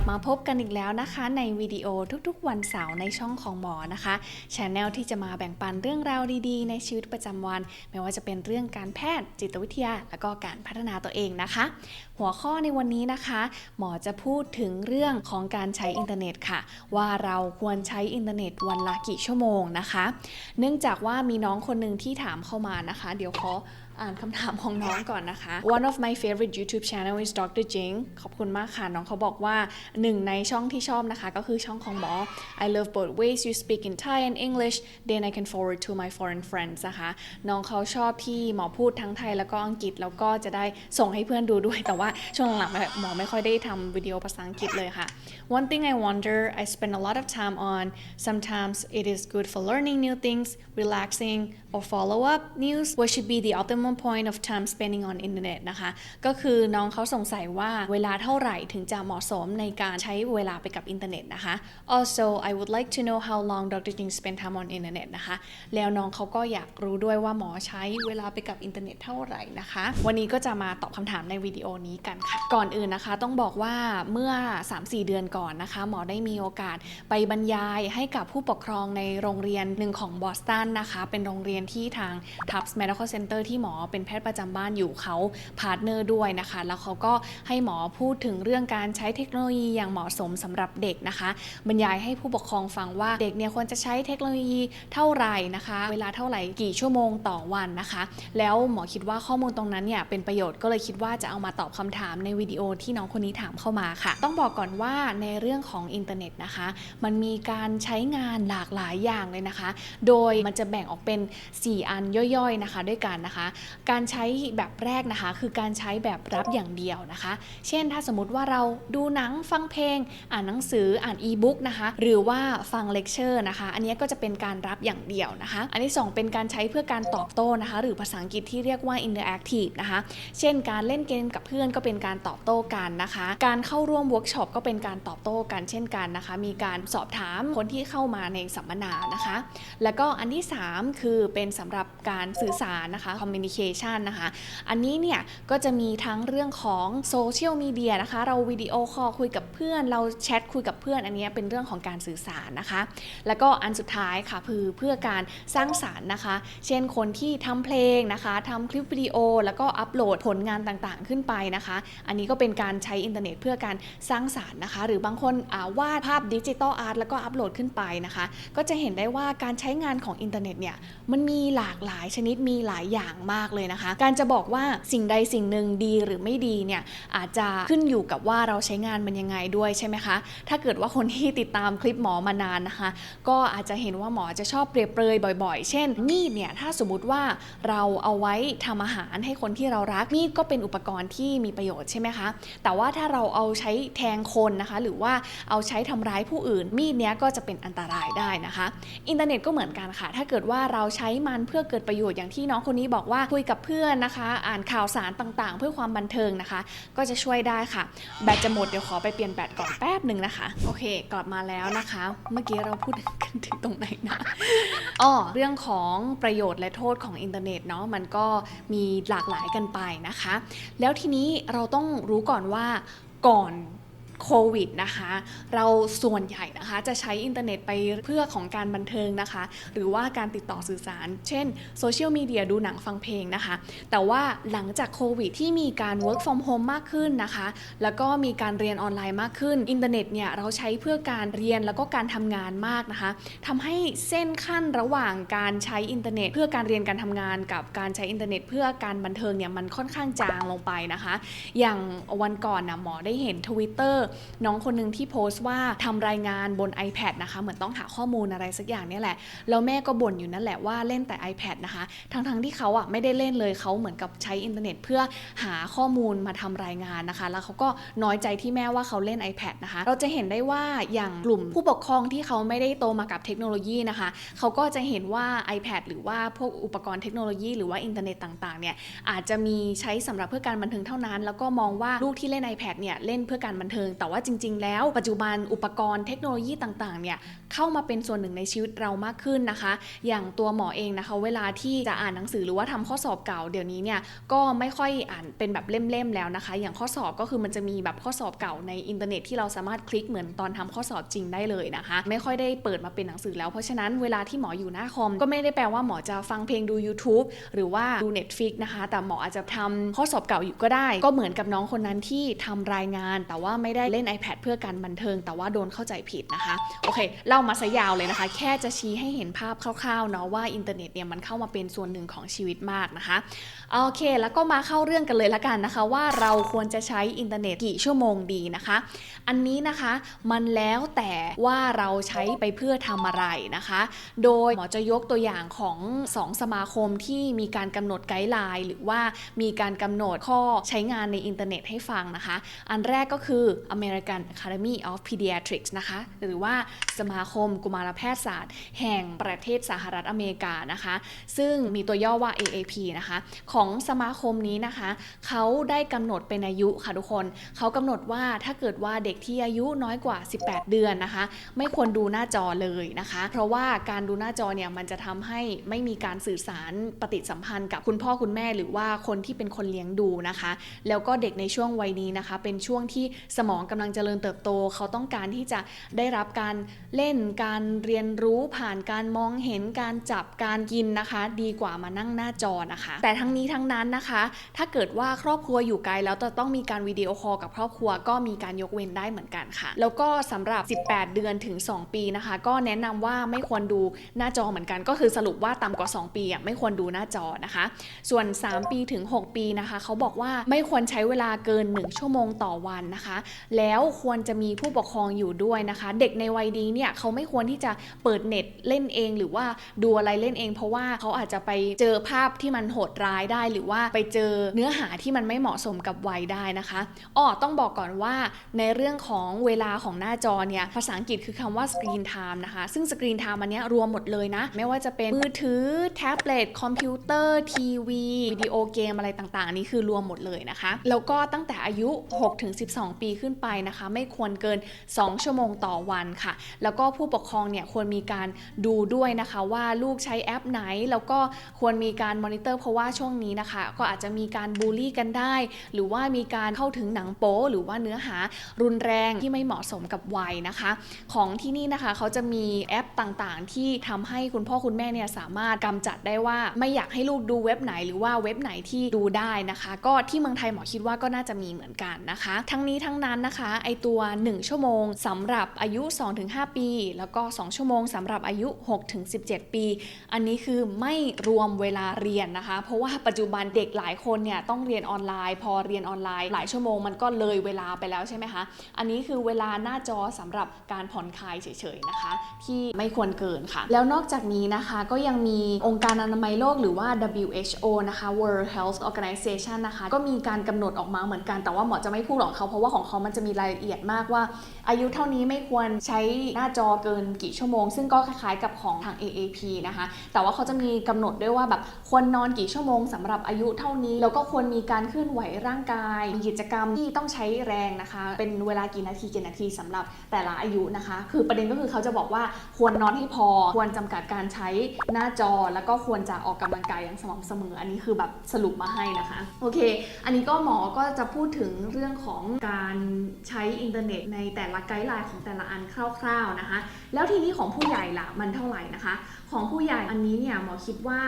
ลับมาพบกันอีกแล้วนะคะ ในวิดีโอทุกๆ วันเสาร์ในช่องของหมอนะคะช anel ที่จะมาแบ่งปันเรื่องราวดีๆ ในชีวิตประจำวัน ไม่ว่าจะเป็นเรื่องการแพทย์จิตวิทยา แล้วก็การพัฒนาตัวเองนะคะ หัวข้อในวันนี้นะคะ หมอจะพูดถึงเรื่องของการใช้อินเทอร์เน็ตค่ะ ว่าเราควรใช้อินเทอร์เน็ตวันละกี่ชั่วโมงนะคะ เนื่องจากว่ามีน้องคนหนึ่งที่ถามเข้ามานะคะ เดี๋ยวขอ อ่านคำถามของน้องก่อนนะคะ One of my favorite YouTube channel is Dr. Jing ขอบคุณมากค่ะ น้องเขาบอกว่าหนึ่งในช่องที่ชอบนะคะ ก็คือช่องของหมอ I love both ways you speak in Thai and English then I can forward to my foreign friends นะคะ น้องเขาชอบที่หมอพูดทั้งไทยแล้วก็อังกฤษ แล้วก็จะได้ส่งให้เพื่อนดูด้วย แต่ว่าช่วงหลังๆหมอไม่ค่อยได้ทำวิดีโอภาษาอังกฤษเลยค่ะ One thing I wonder I spend a lot of time on sometimes it is good for learning new things relaxing or follow up news what should be the optimal optimum point of time spending on internet นะคะ ก็คือน้องเขาสงสัยว่าเวลาเท่าไหร่ถึงจะเหมาะสมในการใช้เวลาไปกับอินเทอร์เน็ตนะคะ also I would like to know how long Dr. Jing spend time on internet นะคะ แล้วน้องเขาก็อยากรู้ด้วยว่าหมอใช้เวลาไปกับอินเทอร์เน็ตเท่าไหร่นะคะ วันนี้ก็จะมาตอบคำถามในวิดีโอนี้กันค่ะ ก่อนอื่นนะคะต้องบอกว่าเมื่อ 3-4 เดือนก่อนนะคะ หมอได้มีโอกาสไปบรรยายให้กับผู้ปกครองในโรงเรียนหนึ่งของบอสตันนะคะ เป็นโรงเรียนที่ทาง Tufts Medical Center ที่หมอเป็นแพทย์ประจำบ้านอยู่เขาพาร์ทเนอร์ด้วยนะคะ แล้วเขาก็ให้หมอพูดถึงเรื่องการใช้เทคโนโลยีอย่างเหมาะสมสำหรับเด็กนะคะ บรรยายให้ผู้ปกครองฟังว่าเด็กเนี่ยควรจะใช้เทคโนโลยีเท่าไหร่นะคะ เวลาเท่าไหร่กี่ชั่วโมงต่อวันนะคะ แล้วหมอคิดว่าข้อมูลตรงนั้นเนี่ยเป็นประโยชน์ก็เลยคิดว่าจะเอามาตอบคำถามในวิดีโอที่น้องคนนี้ถามเข้ามาค่ะ ต้องบอกก่อนว่าในเรื่องของอินเทอร์เน็ตนะคะ มันมีการใช้งานหลากหลายอย่างเลยนะคะ โดยมันจะแบ่งออกเป็น 4 อันย่อยๆนะคะ ด้วยกันนะคะการใช้แบบแรกนะคะ คือการใช้แบบรับอย่างเดียวนะคะ เช่นถ้าสมมติว่าเราดูหนังฟังเพลง อ่านหนังสืออ่านอีบุ๊กนะคะ หรือว่าฟังเลคเชอร์นะคะ อันนี้ก็จะเป็นการรับอย่างเดียวนะคะ อันที่ 2 เป็นการใช้เพื่อการตอบโต้นะคะ หรือภาษาอังกฤษที่เรียกว่า interactive นะคะ เช่น การเล่นเกมกับเพื่อนก็เป็นการตอบโต้กันนะคะ การเข้าร่วมเวิร์กช็อปก็เป็นการตอบโต้กันเช่นกันนะคะ มีการสอบถามคนที่เข้ามาในสัมมนานะคะ แล้วก็อันที่ 3 คือเป็นสำหรับการสื่อสารนะคะ communication นะคะ อันนี้เนี่ยก็จะมีทั้งเรื่องของโซเชียลมีเดียนะคะ เราวิดีโอคอลคุยกับเพื่อน เราแชทคุยกับเพื่อน อันนี้เป็นเรื่องของการสื่อสารนะคะ แล้วก็อันสุดท้ายค่ะคือเพื่อการสร้างสารรค์นะคะ เช่นคนที่ทำเพลงนะคะทำคลิปวิดีโอ แล้วก็อัปโหลดผลงานต่างๆ ขึ้นไปนะคะ อันนี้ก็เป็นการใช้อินเทอร์เน็ตเพื่อการสร้างสารรค์นะคะ หรือบางคนาวาดภาพดิจิตอลอาร์ตแล้วก็อัปโหลดขึ้นไปนะคะ ก็จะเห็นได้ว่าการใช้งานของอินเทอร์เน็ตเนี่ยมันมีหลากหลายชนิดมีหลายอย่างมากเลยนะคะ การจะบอกว่าสิ่งใดสิ่งหนึ่งดีหรือไม่ดีเนี่ยอาจจะขึ้นอยู่กับว่าเราใช้งานมันยังไงด้วยใช่ไหมคะ ถ้าเกิดว่าคนที่ติดตามคลิปหมอมานานนะคะ ก็อาจจะเห็นว่าหมอจะชอบเปรียบเปรยบ่อย ๆ เช่น มีดเนี่ยถ้าสมมติว่าเราเอาไว้ทำอาหารให้คนที่เรารักมีดก็เป็นอุปกรณ์ที่มีประโยชน์ใช่ไหมคะ แต่ว่าถ้าเราเอาใช้แทงคนนะคะ หรือว่าเอาใช้ทำร้ายผู้อื่น มีดเนี้ยก็จะเป็นอันตรายได้นะคะ อินเทอร์เน็ตก็เหมือนกันค่ะ ถ้าเกิดว่าเราใช้มันเพื่อเกิดประโยชน์อย่างที่น้องคนนี้บอกว่าคุยกับเพื่อนนะคะ อ่านข่าวสารต่างๆ เพื่อความบันเทิงนะคะ ก็จะช่วยได้ค่ะ แบตจะหมดเดี๋ยวขอไปเปลี่ยนแบตก่อนแป๊บหนึ่งนะคะ โอเค กลับมาแล้วนะคะ เมื่อกี้เราพูดกันถึงตรงไหนนะอ้อเรื่องของประโยชน์และโทษของอินเทอร์เน็ตเนาะมันก็มีหลากหลายกันไปนะคะ แล้วทีนี้เราต้องรู้ก่อนว่าก่อน โควิดนะคะ เราส่วนใหญ่นะคะจะใช้อินเทอร์เน็ตไปเพื่อของการบันเทิงนะคะ หรือว่าการติดต่อสื่อสาร เช่นโซเชียลมีเดียดูหนังฟังเพลงนะคะ แต่ว่าหลังจากโควิดที่มีการ work from home มากขึ้นนะคะ แล้วก็มีการเรียนออนไลน์มากขึ้น อินเทอร์เน็ตเนี่ยเราใช้เพื่อการเรียนแล้วก็การทำงานมากนะคะทำให้เส้นขั้นระหว่างการใช้อินเทอร์เน็ต เพื่อการเรียนการทำงานกับการใช้อินเทอร์เน็ต เพื่อการบันเทิงเนี่ยมันค่อนข้างจางลงไปนะคะ อย่างวันก่อนนะหมอได้เห็นทวิตเตอร์น้องคนหนึ่งที่โพสต์ว่าทำรายงานบน iPad นะคะ เหมือนต้องหาข้อมูลอะไรสักอย่างนี่แหละ แล้วแม่ก็บ่นอยู่นั่นแหละว่าเล่นแต่ iPad นะคะ ทั้งๆที่เขาอะไม่ได้เล่นเลยเขาเหมือนกับใช้อินเทอร์เน็ต เพื่อหาข้อมูลมาทำรายงานนะคะ แล้วเขาก็น้อยใจที่แม่ว่าเขาเล่น iPad นะคะ เราจะเห็นได้ว่าอย่างกลุ่มผู้ปกครองที่เขาไม่ได้โตมากับเทคโนโลยีนะคะ เขาก็จะเห็นว่า iPad หรือว่าพวกอุปกรณ์เทคโนโลยี หรือว่าอินเทอร์เน็ตต่างๆเนี่ยอาจจะมีใช้สำหรับเพื่อการบันเทิงเท่านั้น แล้วก็มองว่าลูกที่เล่น iPad เนี่ยเล่นเพื่อการบันเทิงแต่ว่าจริง ๆ แล้วปัจจุบันอุปกรณ์เทคโนโลยีต่างๆเนี่ยเข้ามาเป็นส่วนหนึ่งในชีวิตเรามากขึ้นนะคะ อย่างตัวหมอเองนะคะ เวลาที่จะอ่านหนังสือหรือว่าทำข้อสอบเก่าเดี๋ยวนี้เนี่ยก็ไม่ค่อยอ่านเป็นแบบเล่มๆแล้วนะคะ อย่างข้อสอบก็คือมันจะมีแบบข้อสอบเก่าในอินเทอร์เน็ตที่เราสามารถคลิกเหมือนตอนทำข้อสอบจริงได้เลยนะคะ ไม่ค่อยได้เปิดมาเป็นหนังสือแล้วเพราะฉะนั้นเวลาที่หมออยู่หน้าคอมก็ไม่ได้แปลว่าหมอจะฟังเพลงดู YouTube หรือว่าดู Netflix นะคะ แต่หมออาจจะทำข้อสอบเก่าอยู่ก็ได้ ก็เหมือนกับน้องคนนั้นที่ทำรายงาน แต่ว่าไม่ได้เล่น iPad เพื่อการบันเทิง แต่ว่าโดนเข้าใจผิดนะคะ โอเค เล่ามาซะยาวเลยนะคะ แค่จะชี้ให้เห็นภาพคร่าวๆเนาะว่าอินเทอร์เน็ตเนี่ยมันเข้ามาเป็นส่วนหนึ่งของชีวิตมากนะคะ โอเค แล้วก็มาเข้าเรื่องกันเลยละกันนะคะ ว่าเราควรจะใช้อินเทอร์เน็ตกี่ชั่วโมงดีนะคะ อันนี้นะคะมันแล้วแต่ว่าเราใช้ไปเพื่อทำอะไรนะคะ โดยหมอจะยกตัวอย่างของ 2 สมาคมที่มีการกำหนดไกด์ไลน์หรือว่ามีการกำหนดข้อใช้งานในอินเทอร์เน็ตให้ฟังนะคะ อันแรกก็คือ American Academy of Pediatrics นะคะ หรือว่าสมาคมกุมารแพทยศาสตร์ แห่งประเทศสหรัฐอเมริกานะคะ ซึ่งมีตัวย่อว่า AAP นะคะ ของสมาคมนี้นะคะ เขาได้กำหนดเป็นอายุค่ะทุกคน เขากำหนดว่าถ้าเกิดว่าเด็กที่อายุน้อยกว่า 18 เดือนนะคะ ไม่ควรดูหน้าจอเลยนะคะ เพราะว่าการดูหน้าจอเนี่ยมันจะทำให้ไม่มีการสื่อสารปฏิสัมพันธ์กับคุณพ่อคุณแม่หรือว่าคนที่เป็นคนเลี้ยงดูนะคะ แล้วก็เด็กในช่วงวัยนี้นะคะ เป็นช่วงที่สมองกำลังเจริญเติบโต เขาต้องการที่จะได้รับการเล่นการเรียนรู้ผ่านการมองเห็นการจับการกินนะคะ ดีกว่ามานั่งหน้าจอนะคะ แต่ทั้งนี้ทั้งนั้นนะคะ ถ้าเกิดว่าครอบครัวอยู่ไกลแล้วจะต้องมีการวิดีโอคอลกับครอบครัวก็มีการยกเว้นได้เหมือนกันค่ะ แล้วก็สำหรับ 18 เดือนถึง 2 ปีนะคะ ก็แนะนำว่าไม่ควรดูหน้าจอเหมือนกัน ก็คือสรุปว่าต่ำกว่า 2 ปีไม่ควรดูหน้าจอนะคะ ส่วน 3 ปีถึง 6 ปีนะคะ เขาบอกว่าไม่ควรใช้เวลาเกิน 1 ชั่วโมงต่อวันนะคะแล้วควรจะมีผู้ปกครองอยู่ด้วยนะคะ เด็กในวัยนี้เนี่ยเขาไม่ควรที่จะเปิดเน็ตเล่นเอง หรือว่าดูอะไรเล่นเอง เพราะว่าเขาอาจจะไปเจอภาพที่มันโหดร้ายได้ หรือว่าไปเจอเนื้อหาที่มันไม่เหมาะสมกับวัยได้นะคะอ้อต้องบอกก่อนว่าในเรื่องของเวลาของหน้าจอเนี่ยภาษาอังกฤษคือคำว่า screen time นะคะ ซึ่ง screen time อันนี้รวมหมดเลยนะ ไม่ว่าจะเป็นมือถือแท็บเล็ตคอมพิวเตอร์ทีวีวิดีโอเกมอะไรต่างๆนนี้คือรวมหมดเลยนะคะ แล้วก็ตั้งแต่อายุ 6-12 ปีขึ้นไปนะคะ ไม่ควรเกิน 2 ชั่วโมงต่อวันค่ะ แล้วก็ผู้ปกครองเนี่ยควรมีการดูด้วยนะคะว่าลูกใช้แอปไหน แล้วก็ควรมีการมอนิเตอร์เพราะว่าช่วงนี้นะคะ ก็อาจจะมีการบูลลี่กันได้ หรือว่ามีการเข้าถึงหนังโป๊หรือว่าเนื้อหารุนแรงที่ไม่เหมาะสมกับวัยนะคะ ของที่นี่นะคะเขาจะมีแอปต่างๆ ที่ทำให้คุณพ่อคุณแม่เนี่ยสามารถกำจัดได้ว่าไม่อยากให้ลูกดูเว็บไหน หรือว่าเว็บไหนที่ดูได้นะคะ ก็ที่เมืองไทยหมอคิดว่าก็น่าจะมีเหมือนกันนะคะ ทั้งนี้ทั้งนั้นนะคะไอตัว 1 ชั่วโมงสำหรับอายุ 2-5 ปี แล้วก็ 2 ชั่วโมงสำหรับอายุ 6-17 ปี อันนี้คือไม่รวมเวลาเรียนนะคะ เพราะว่าปัจจุบันเด็กหลายคนเนี่ยต้องเรียนออนไลน์ พอเรียนออนไลน์ หลายชั่วโมงมันก็เลยเวลาไปแล้วใช่ไหมคะ อันนี้คือเวลาหน้าจอสำหรับการผ่อนคลายเฉยๆนะคะ ที่ไม่ควรเกินค่ะ แล้วนอกจากนี้นะคะก็ยังมีองค์การอนามัยโลกหรือว่า WHO นะคะ World Health Organization นะคะก็มีการกำหนดออกมาเหมือนกันแต่ว่าหมอจะไม่พูดของเขาเพราะว่าของเขามันจะมีรายละเอียดมากว่า อายุเท่านี้ไม่ควรใช้หน้าจอเกินกี่ชั่วโมง ซึ่งก็คล้ายๆกับของทาง AAP นะคะ แต่ว่าเขาจะมีกำหนดด้วยว่าแบบควรนอนกี่ชั่วโมงสำหรับอายุเท่านี้ แล้วก็ควรมีการเคลื่อนไหวร่างกายมีกิจกรรมที่ต้องใช้แรงนะคะ เป็นเวลากี่นาทีกี่นาทีสำหรับแต่ละอายุนะคะ คือประเด็นก็คือเขาจะบอกว่าควรนอนให้พอ ควรจำกัดการใช้หน้าจอ แล้วก็ควรจะออกกำลังกายอย่างสม่ำเสมอ อันนี้คือแบบสรุปมาให้นะคะ โอเค อันนี้ก็หมอก็จะพูดถึงเรื่องของการใช้อินเทอร์เน็ตในแต่ละไกด์ไลน์ของแต่ละอันคร่าวๆนะคะ แล้วทีนี้ของผู้ใหญ่ล่ะมันเท่าไหร่นะคะ ของผู้ใหญ่อันนี้เนี่ยหมอคิดว่า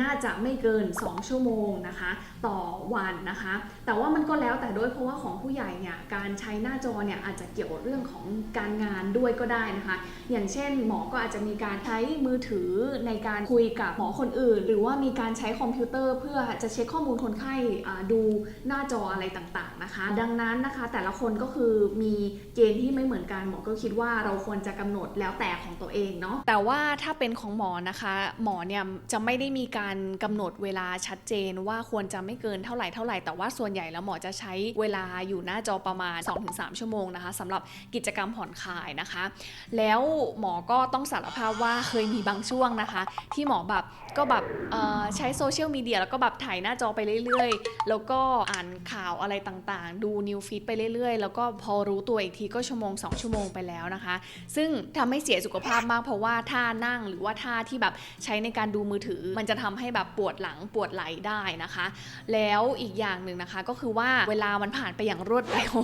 น่าจะไม่เกิน 2 ชั่วโมงนะคะ ต่อวันนะคะ แต่ว่ามันก็แล้วแต่ด้วยเพราะว่าของผู้ใหญ่เนี่ยการใช้หน้าจอเนี่ยอาจจะเกี่ยวเรื่องของการงานด้วยก็ได้นะคะ อย่างเช่น หมอก็อาจจะมีการใช้มือถือในการคุยกับหมอคนอื่น หรือว่ามีการใช้คอมพิวเตอร์ เพื่อจะเช็คข้อมูลคนไข้อ่าดูหน้าจออะไรต่างๆนะคะ ดังนั้นนะคะแต่ละคนก็คือมีเกณฑ์ที่ไม่เหมือนกันหมอก็คิดว่าเราควรจะกำหนดแล้วแต่ของตัวเองเนาะแต่ว่าถ้าเป็นของหมอนะคะ หมอเนี่ยจะไม่ได้มีการกำหนดเวลาชัดเจนว่าควรจะไม่เกินเท่าไหร่เท่าไหร่แต่ว่าส่วนใหญ่แล้วหมอจะใช้เวลาอยู่หน้าจอประมาณ 2-3 ชั่วโมงนะคะสำหรับกิจกรรมผ่อนคลายนะคะ แล้วหมอก็ต้องสารภาพว่าเคยมีบางช่วงนะคะ ที่หมอแบบ ก็แบบใช้โซเชียลมีเดียแล้วก็แบบถ่ายหน้าจอไปเรื่อยๆ แล้วก็อ่านข่าวอะไรต่างๆ ดูนิวฟีดไปเรื่อยๆ แล้วก็พอรู้ตัวอีกทีก็ชั่วโมง 2 ชั่วโมงไปแล้วนะคะ ซึ่งทำให้เสียสุขภาพมากเพราะว่าท่านั่งหรือว่าท่าที่แบบใช้ในการดูมือถือ มันจะทำให้แบบปวดหลังปวดไหล่ได้นะคะ แล้วอีกอย่างหนึ่งนะคะก็คือว่าเวลามันผ่านไปอย่างรวดเร็ว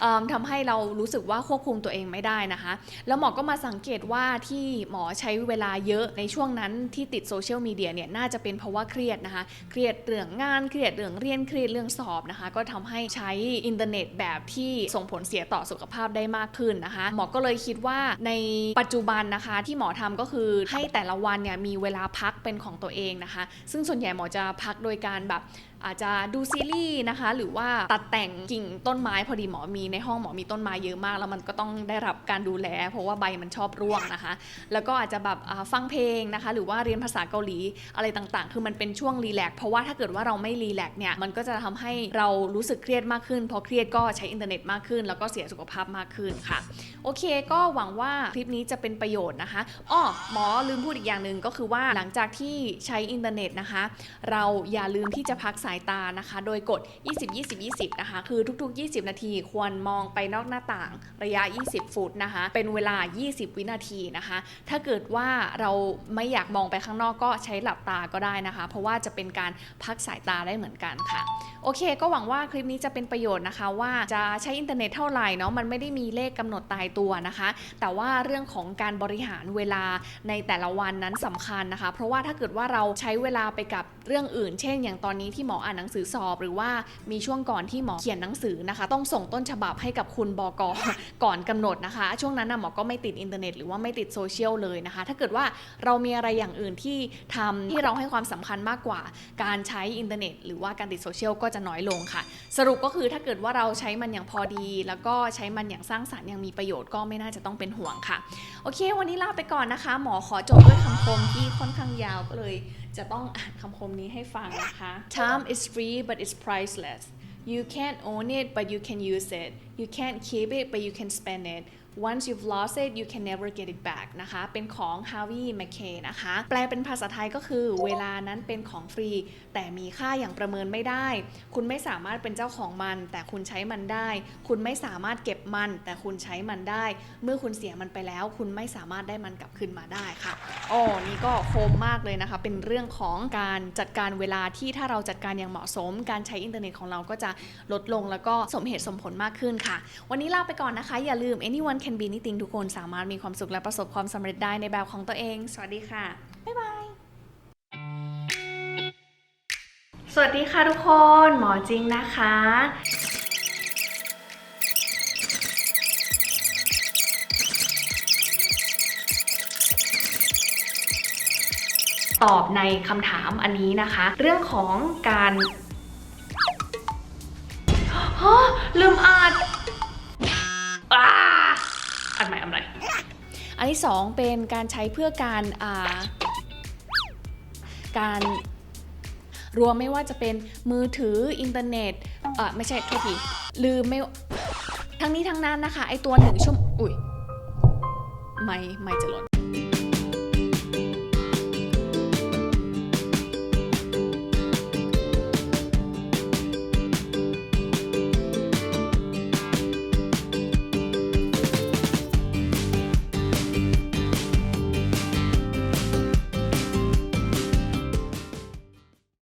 เอิ่มทำให้เรารู้สึกว่าควบคุมตัวเองไม่ได้นะคะ แล้วหมอก็มาสังเกตว่าที่หมอใช้เวลาเยอะในช่วงนั้นที่ติดโซเชียลมีเดียเนี่ยน่าจะเป็นเพราะว่าเครียดนะคะ เครียดเรื่องงาน เครียดเรื่องเรียน เครียดเรื่องสอบนะคะ ก็ทำให้ใช้อินเทอร์เน็ตแบบที่ส่งผลเสียต่อสุขภาพได้มากขึ้นนะคะ หมอก็เลยคิดว่าในปัจจุบันนะคะที่หมอทำก็คือให้แต่ละวันเนี่ยมีเวลาพักเป็นของตัวเองนะคะ ซึ่งส่วนใหญ่หมอจะพักโดยการแบบอาจจะดูซีรีส์นะคะ หรือว่าตัดแต่งกิ่งต้นไม้พอดีหมอมีในห้องหมอมีต้นไม้เยอะมาก แล้วมันก็ต้องได้รับการดูแล เพราะว่าใบมันชอบร่วงนะคะ แล้วก็อาจจะแบบฟังเพลงนะคะ หรือว่าเรียนภาษาเกาหลีอะไรต่างๆ คือมันเป็นช่วงรีแลกเพราะว่าถ้าเกิดว่าเราไม่รีแลกเนี่ยมันก็จะทำให้เรารู้สึกเครียดมากขึ้นพอเครียดก็ใช้อินเทอร์เน็ตมากขึ้น แล้วก็เสียสุขภาพมากขึ้นค่ะโอเค ก็หวังว่าคลิปนี้จะเป็นประโยชน์นะคะอ้อหมอลืมพูดอีกอย่างหนึ่งก็คือว่าหลังจากที่ใช้อินเทอร์เน็ตนะคะ เราอย่าลืมที่จะพักสายตานะคะ โดยกด 20 20 20 นะคะ คือทุกๆ 20 นาทีควรมองไปนอกหน้าต่างระยะ 20 ฟุตนะคะ เป็นเวลา 20 วินาทีนะคะ ถ้าเกิดว่าเราไม่อยากมองไปข้างนอกก็ใช้หลับตาก็ได้นะคะ เพราะว่าจะเป็นการพักสายตาได้เหมือนกันค่ะ โอเค ก็หวังว่าคลิปนี้จะเป็นประโยชน์นะคะ ว่าจะใช้อินเทอร์เน็ตเท่าไหร่เนาะ มันไม่ได้มีเลขกำหนดตายตัวนะคะ แต่ว่าเรื่องของการบริหารเวลาในแต่ละวันนั้นสำคัญนะคะ เพราะว่าถ้าเกิดว่าเราใช้เวลาไปกับเรื่องอื่น เช่น อย่างตอนนี้ที่หมอออ่านหนังสือสอบ หรือว่ามีช่วงก่อนที่หมอเขียนหนังสือนะคะ ต้องส่งต้นฉบับให้กับคุณบกก่อนกำหนดนะคะ ช่วงนั้นนะหมอก็ไม่ติดอินเทอร์เน็ตหรือว่าไม่ติดโซเชียลเลยนะคะ ถ้าเกิดว่าเรามีอะไรอย่างอื่นที่ทำที่เราให้ความสำคัญมากกว่า การใช้อินเทอร์เน็ต หรือว่าการติดโซเชียลก็จะน้อยลงค่ะ สรุปก็คือถ้าเกิดว่าเราใช้มันอย่างพอดี แล้วก็ใช้มันอย่างสร้างสรรค์อย่างมีประโยชน์ก็ไม่น่าจะต้องเป็นห่วงค่ะ โอเค วันนี้ลาไปก่อนนะคะ หมอขอจบด้วยคำคมที่ค่อนข้างยาวก็เลย จะต้องอ่านคำคมนี้ให้ฟังนะคะ Time is free but it's priceless you can't own it but you can use it you can't keep it but you can spend it Once you've lost it you can never get it back นะคะ เป็นของ Harvey Mackay นะคะ แปลเป็นภาษาไทยก็คือเวลานั้นเป็นของฟรี แต่มีค่าอย่างประเมินไม่ได้ คุณไม่สามารถเป็นเจ้าของมัน แต่คุณใช้มันได้ คุณไม่สามารถเก็บมัน แต่คุณใช้มันได้ เมื่อคุณเสียมันไปแล้ว คุณไม่สามารถได้มันกลับคืนมาได้ค่ะโอ้นี่ก็โคมมากเลยนะคะ เป็นเรื่องของการจัดการเวลาที่ถ้าเราจัดการอย่างเหมาะสม การใช้อินเทอร์เน็ตของเราก็จะลดลงแล้วก็สมเหตุสมผลมากขึ้นค่ะ วันนี้ลาไปก่อนนะคะ อย่าลืม anyone can be anything ทุกคนสามารถมีความสุขและประสบความสำเร็จได้ในแบบของตัวเอง สวัสดีค่ะ บ๊ายบายสวัสดีค่ะทุกคน หมอจริงนะคะตอบในคำถามอันนี้นะคะ เรื่องของการฮะลืมอ่านอ่าอันใหม่อันใหม่อั นที่สองเป็นการใช้เพื่อการาการรวมไม่ว่าจะเป็นมือถืออินเทอร์เน็ตเออไม่ใช่โทษทีลืมไม่ทั้งนี้ทั้งนั้นนะคะไอตัวหนึ่งชั่วโมงอุ้ยไม่ไม่จะหล่น